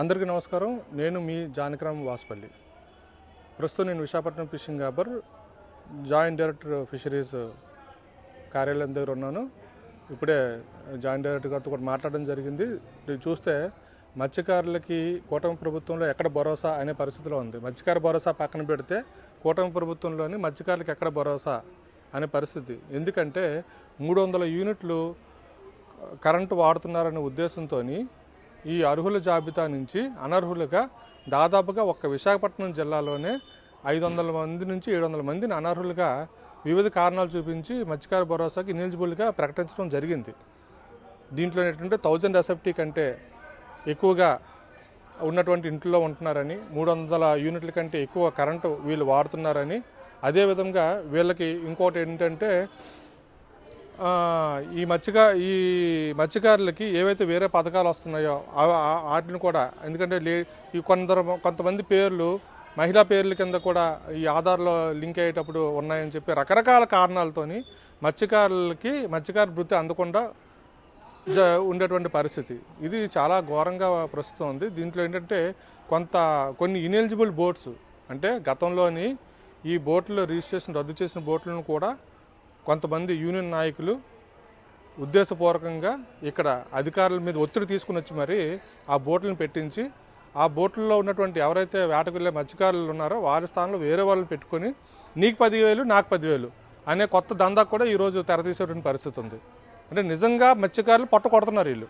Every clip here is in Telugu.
అందరికీ నమస్కారం. నేను మీ జానకరామ్ వాసుపల్లి. ప్రస్తుతం నేను Visakhapatnam fishing harbour joint director fisheries కార్యాలయం దగ్గర ఉన్నాను. ఇప్పుడే జాయింట్ డైరెక్టర్ గారితో కూడా మాట్లాడడం జరిగింది. చూస్తే మత్స్యకారులకి కూటమి ప్రభుత్వంలో ఎక్కడ భరోసా అనే పరిస్థితిలో ఉంది. మత్స్యకార భరోసా పక్కన పెడితే కూటమి ప్రభుత్వంలోని మత్స్యకారులకు ఎక్కడ భరోసా అనే పరిస్థితి. ఎందుకంటే మూడు వందల యూనిట్లు కరెంటు వాడుతున్నారనే ఉద్దేశంతో ఈ అర్హుల జాబితా నుంచి అనర్హులుగా దాదాపుగా ఒక్క విశాఖపట్నం జిల్లాలోనే ఐదు వందల మంది నుంచి ఏడు వందల మందిని అనర్హులుగా వివిధ కారణాలు చూపించి మత్స్యకార భరోసాకి ఇనిలిజిబుల్గా ప్రకటించడం జరిగింది. దీంట్లో ఏంటంటే థౌజండ్ ఎస్ఎఫ్టీ కంటే ఎక్కువగా ఉన్నటువంటి ఇంట్లో ఉంటున్నారని మూడు వందల యూనిట్ల కంటే ఎక్కువ కరెంటు వీళ్ళు వాడుతున్నారని అదేవిధంగా వీళ్ళకి ఇంకోటి ఏంటంటే ఈ మత్స్యకా ఈ మత్స్యకారులకి ఏవైతే వేరే పథకాలు వస్తున్నాయో వాటిని కూడా ఎందుకంటే లే ఈ కొందరు కొంతమంది పేర్లు మహిళా పేర్ల కింద కూడా ఈ ఆధార్లో లింక్ అయ్యేటప్పుడు ఉన్నాయని చెప్పి రకరకాల కారణాలతోని మత్స్యకారులకి మత్స్యకార వృత్తి అందకుండా జ ఉండేటువంటి పరిస్థితి. ఇది చాలా ఘోరంగా ప్రస్తుతం ఉంది. దీంట్లో ఏంటంటే కొంత కొన్ని ఇనెలిజిబుల్ బోట్స్ అంటే గతంలోని ఈ బోట్లు రిజిస్ట్రేషన్ రద్దు చేసిన బోట్లను కూడా కొంతమంది యూనియన్ నాయకులు ఉద్దేశపూర్వకంగా ఇక్కడ అధికారుల మీద ఒత్తిడి తీసుకుని వచ్చి మరి ఆ బోట్లను పెట్టించి ఆ బోట్లలో ఉన్నటువంటి ఎవరైతే వేటకు వెళ్ళే మత్స్యకారులు ఉన్నారో వారి స్థానంలో వేరే వాళ్ళని పెట్టుకొని నీకు పదివేలు నాకు పదివేలు అనే కొత్త దందా కూడా ఈరోజు తెరతీసేటువంటి పరిస్థితి ఉంది. అంటే నిజంగా మత్స్యకారులు పొట్ట కొడుతున్నారు వీళ్ళు.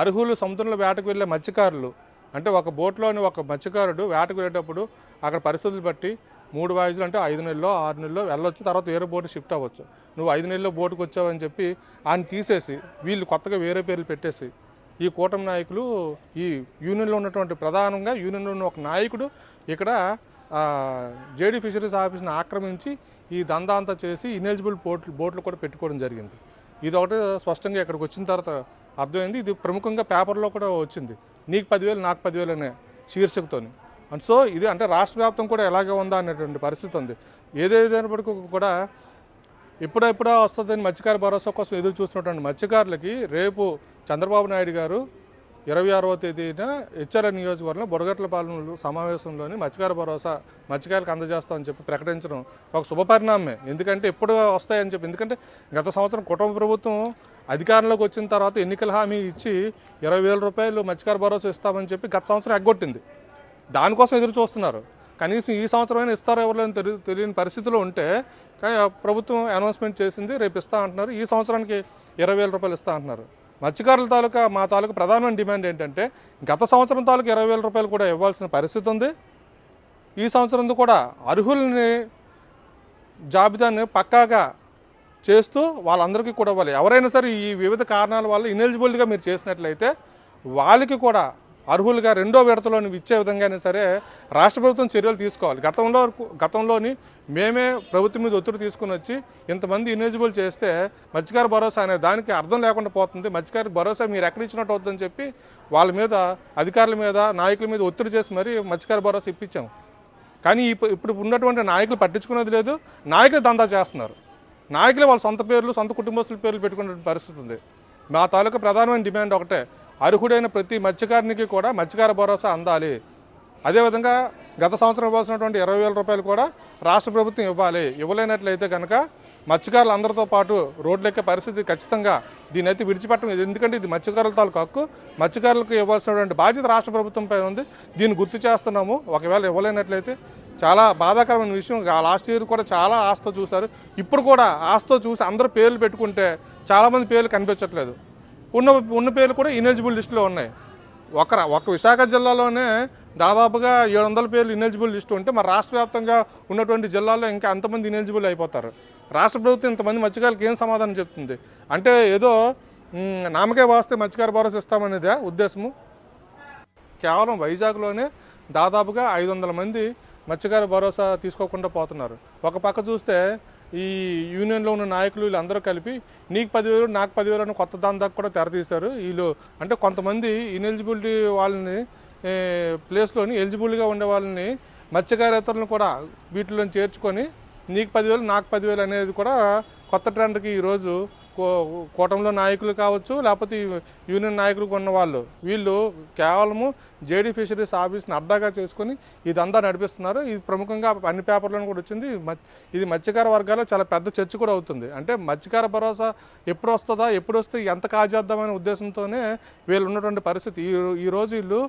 అర్హులు సముద్రంలో వేటకు వెళ్ళే మత్స్యకారులు అంటే ఒక బోట్లోని ఒక మత్స్యకారుడు వేటకు వెళ్ళేటప్పుడు అక్కడ పరిస్థితులు బట్టి మూడు వాయిజులు అంటే ఐదు నెలల్లో ఆరు నెలలో వెళ్ళొచ్చు తర్వాత వేరే బోటు షిఫ్ట్ అవ్వచ్చు. నువ్వు ఐదు నెలలో బోటుకు వచ్చావని చెప్పి ఆయన తీసేసి వీళ్ళు కొత్తగా వేరే పేర్లు పెట్టేసి ఈ కూటమి నాయకులు ఈ యూనియన్లో ఉన్నటువంటి ప్రధానంగా యూనియన్లో ఉన్న ఒక నాయకుడు ఇక్కడ జేడీ ఫిషరీస్ ఆఫీస్ని ఆక్రమించి ఈ దందా అంతా చేసి ఇనెలిజిబుల్ బోట్లు బోట్లు కూడా పెట్టుకోవడం జరిగింది. ఇది ఒకటి స్పష్టంగా ఇక్కడికి వచ్చిన తర్వాత అర్థమైంది. ఇది ప్రముఖంగా పేపర్లో కూడా వచ్చింది. నీకు పదివేలు నాకు పదివేలు అనే శీర్షికతోని. అండ్ సో ఇది అంటే రాష్ట్ర వ్యాప్తం కూడా ఎలాగే ఉందా అనేటువంటి పరిస్థితి ఉంది. ఏదేదైనప్పటికీ కూడా ఇప్పుడెప్పుడో వస్తుందని మత్స్యకార భరోసా కోసం ఎదురు చూస్తున్నటువంటి మత్స్యకారులకి రేపు చంద్రబాబు నాయుడు గారు ఇరవై ఆరవ తేదీన హెచ్ఆర్ఐ నియోజకవర్గంలో బుడగట్లపాలెం సమావేశంలోని మత్స్యకార భరోసా మత్స్యకారులకు అందజేస్తామని చెప్పి ప్రకటించడం ఒక శుభపరిణామమే ఎందుకంటే ఎప్పుడు వస్తాయని చెప్పి ఎందుకంటే గత సంవత్సరం కుటుంబ ప్రభుత్వం అధికారంలోకి వచ్చిన తర్వాత ఎన్నికల హామీ ఇచ్చి ఇరవై వేల రూపాయలు మత్స్యకార భరోసా ఇస్తామని చెప్పి గత సంవత్సరం ఎగ్గొట్టింది. దానికోసం ఎదురు చూస్తున్నారు. కనీసం ఈ సంవత్సరమైనా ఇస్తారో ఎవరో తెలి తెలియని పరిస్థితిలో ఉంటే కానీ ప్రభుత్వం అనౌన్స్మెంట్ చేసింది రేపు ఇస్తా అంటున్నారు. ఈ సంవత్సరానికి ఇరవై వేల రూపాయలు ఇస్తా అంటున్నారు. మత్స్యకారుల తాలూకా మా తాలూకా ప్రధానమైన డిమాండ్ ఏంటంటే గత సంవత్సరం తాలూకా ఇరవై వేల రూపాయలు కూడా ఇవ్వాల్సిన పరిస్థితి ఉంది. ఈ సంవత్సరం కూడా అర్హుల్ని జాబితాని పక్కాగా చేస్తూ వాళ్ళందరికీ కూడా ఇవ్వాలి. ఎవరైనా సరే ఈ వివిధ కారణాల వల్ల ఇనెలిజిబుల్గా మీరు చేసినట్లయితే వాళ్ళకి కూడా అర్హులుగా రెండో విడతలోని ఇచ్చే విధంగానే సరే రాష్ట్ర ప్రభుత్వం చర్యలు తీసుకోవాలి. గతంలో గతంలోని మేమే ప్రభుత్వం మీద ఒత్తిడి తీసుకుని వచ్చి ఇంతమంది ఇనెలిజిబుల్ చేస్తే మత్స్యకార భరోసా అనే దానికి అర్థం లేకుండా పోతుంది. మత్స్యకార భరోసా మీరు ఎక్కడ ఇచ్చినట్టు అవుతుందని చెప్పి వాళ్ళ మీద అధికారుల మీద నాయకుల మీద ఒత్తిడి చేసి మరీ మత్స్యకార భరోసా ఇప్పించాము కానీ ఇప్పుడు ఇప్పుడు ఉన్నటువంటి నాయకులు పట్టించుకునేది లేదు. నాయకులు దందా చేస్తున్నారు. నాయకులు వాళ్ళ సొంత పేర్లు సొంత కుటుంబస్తుల పేర్లు పెట్టుకునే పరిస్థితి ఉంది. మా తాలూకా ప్రధానమైన డిమాండ్ ఒకటే. అర్హుడైన ప్రతి మత్స్యకారునికి కూడా మత్స్యకార భరోసా అందాలి. అదేవిధంగా గత సంవత్సరం ఇవ్వాల్సినటువంటి ఇరవై వేల రూపాయలు కూడా రాష్ట్ర ప్రభుత్వం ఇవ్వాలి. ఇవ్వలేనట్లయితే కనుక మత్స్యకారులు అందరితో పాటు రోడ్లెక్కే పరిస్థితి ఖచ్చితంగా దీని అయితే విడిచిపెట్టడం ఎందుకంటే ఇది మత్స్యకారుల తాలూకు హక్కు. మత్స్యకారులకు ఇవ్వాల్సినటువంటి బాధ్యత రాష్ట్ర ప్రభుత్వంపై ఉంది. దీన్ని గుర్తు చేస్తున్నాము. ఒకవేళ ఇవ్వలేనట్లయితే చాలా బాధాకరమైన విషయం. లాస్ట్ ఇయర్ కూడా చాలా ఆస్తో చూశారు. ఇప్పుడు కూడా ఆస్తో చూసి అందరూ పేర్లు పెట్టుకుంటే చాలామంది పేర్లు కనిపించట్లేదు. ఉన్న ఉన్న పేర్లు కూడా ఇనెలిజిబుల్ లిస్టులో ఉన్నాయి. ఒక ఒక విశాఖ జిల్లాలోనే దాదాపుగా ఏడు వందల పేర్లు ఇనెలిజిబుల్ లిస్టు ఉంటే మరి రాష్ట్ర వ్యాప్తంగా ఉన్నటువంటి జిల్లాల్లో ఇంకా అంతమంది ఇనెలిజిబుల్ అయిపోతారు. రాష్ట్ర ప్రభుత్వం ఇంతమంది మత్స్యకారులకు ఏం సమాధానం చెప్తుంది? అంటే ఏదో నామకే వాస్తే మత్స్యకార భరోసా ఇస్తామనేదే ఉద్దేశము? కేవలం వైజాగ్లోనే దాదాపుగా ఐదు వందల మంది మత్స్యకార భరోసా తీసుకోకుండా పోతున్నారు. ఒక పక్క చూస్తే ఈ యూనియన్లో ఉన్న నాయకులు వీళ్ళందరూ కలిపి నీకు పదివేలు నాకు పదివేలు అని కొత్త దాకా కూడా తెరతీశారు వీళ్ళు అంటే కొంతమంది ఇనెలిజిబిలిటీ వాళ్ళని ప్లేస్లోని ఎలిజిబుల్గా ఉండే వాళ్ళని మత్స్యకారేతరులను కూడా వీటిలో చేర్చుకొని నీకు పదివేలు నాకు పదివేలు అనేది కూడా కొత్త ట్రెండ్కి ఈరోజు కూటమిలో నాయకులు కావచ్చు లేకపోతే యూనియన్ నాయకులు ఉన్న వాళ్ళు. వీళ్ళు కేవలము జేడీ ఫిషరీస్ ఆఫీస్ని అడ్డాగా చేసుకుని ఇదంతా నడిపిస్తున్నారు. ఇది ప్రముఖంగా అన్ని పేపర్లను కూడా వచ్చింది. ఇది మత్స్యకార వర్గాల్లో చాలా పెద్ద చర్చ కూడా అవుతుంది. అంటే మత్స్యకార భరోసా ఎప్పుడు వస్తుందా ఎప్పుడు వస్తే ఎంత కాజేద్దామనే ఉద్దేశంతోనే వీళ్ళు ఉన్నటువంటి పరిస్థితి. ఈ ఈ రోజు వీళ్ళు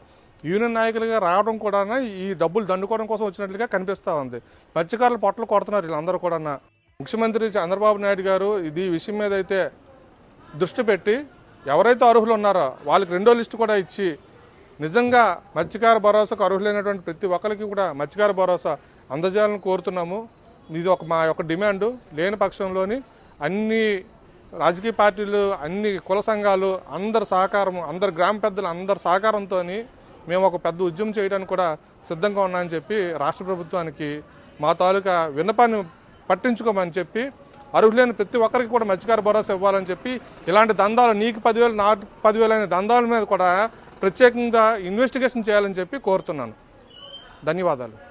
యూనియన్ నాయకులుగా రావడం కూడా ఈ డబ్బులు దండుకోవడం కోసం వచ్చినట్లుగా కనిపిస్తూ ఉంది. మత్స్యకారులు పొట్టలు కొడుతున్నారు వీళ్ళందరూ కూడా ముఖ్యమంత్రి చంద్రబాబు నాయుడు గారు ఇది విషయం మీద అయితే దృష్టి పెట్టి ఎవరైతే అర్హులు ఉన్నారో వాళ్ళకి రెండో లిస్టు కూడా ఇచ్చి నిజంగా మత్స్యకార భరోసాకు అర్హులైనటువంటి ప్రతి ఒక్కరికి కూడా మత్స్యకార భరోసా అందజేయాలని కోరుతున్నాము. ఇది ఒక మా యొక్క డిమాండు. లేని పక్షంలోని అన్ని రాజకీయ పార్టీలు అన్ని కుల సంఘాలు అందరి సహకారము అందరు గ్రామ పెద్దలు అందరి సహకారంతో మేము ఒక పెద్ద ఉద్యమం చేయడానికి కూడా సిద్ధంగా ఉన్నామని చెప్పి రాష్ట్ర ప్రభుత్వానికి మా తాలూకా విన్నపాన్ని పట్టించుకోమని చెప్పి అర్హులైన ప్రతి ఒక్కరికి కూడా మత్స్యకార భరోసా ఇవ్వాలని చెప్పి ఇలాంటి దందాలు నీకు పదివేలు నాకు పదివేలు అనే దందాల మీద కూడా ప్రత్యేకంగా ఇన్వెస్టిగేషన్ చేయాలని చెప్పి కోరుతున్నాను. ధన్యవాదాలు.